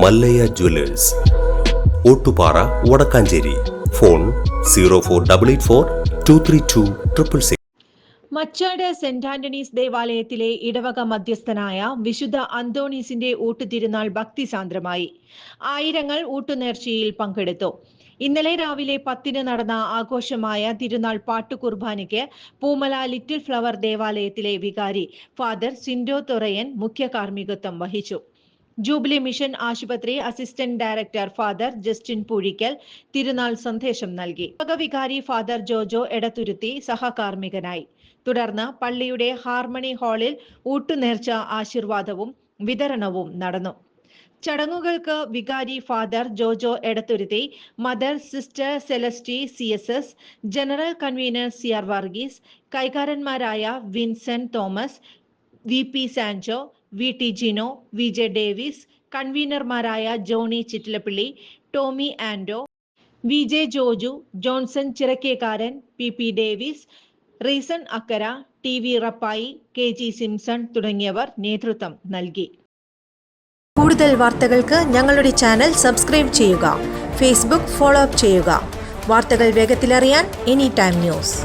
Mallayya jewellers. Ottupara Vadakkanchery. Phone zero four double eight four two three two triple six Machad saint Antony's ദേവാലയത്തിലെ ഇടവക മധ്യസ്ഥനായ വിശുദ്ധ അന്തോണീസിന്റെ ഊട്ടുതിരുനാൾ ഭക്തിസാന്ദ്രമായി. ആയിരങ്ങൾ ഊട്ടുനേർച്ചയിൽ പങ്കെടുത്തു. ഇന്നലെ രാവിലെ പത്തിന് നടന്ന ആഘോഷമായ തിരുനാൾ പാട്ടുകുർബാനയ്ക്ക് പൂമല ലിറ്റിൽ ഫ്ലവർ ദേവാലയത്തിലെ വികാരി ഫാദർ സിൻഡോ തൊറയൻ മുഖ്യ കാർമ്മികത്വം വഹിച്ചു. ജൂബിലി മിഷൻ ആശുപത്രി assistant director father Justin Poozhikkal തിരുനാൾ സന്ദേശം നൽകി. വികാരി ഫാദർ ജോജോ എടത്തുരുത്തി സഹകാർമ്മികനായി. തുടർന്ന് പള്ളിയുടെ ഹാർമണി ഹാളിൽ ഊട്ടുനേർച്ച ആശീർവാദവും വിതരണവും നടന്നു. ചടങ്ങുകൾക്ക് വികാരി father Jojo Edathuruthy mother sister Celesty C S S general convener C R Varghese കൈകാരന്മാരായ Vincent Thomas V P Sanjo V T Jino V J Davis കൺവീനർമാരായ Johnny Chittilappilly Tommy Ando V J Joju Johnson Chirakkekkaran P P Davis Reason Akkara T V Rappai K G Simson തുടങ്ങിയവർ നേതൃത്വം നൽകി. കൂടുതൽ വാർത്തകൾക്ക് ഞങ്ങളുടെ channel subscribe ചെയ്യുക Facebook follow up ചെയ്യുക. വാർത്തകൾ വേഗത്തിലറിയാൻ any time news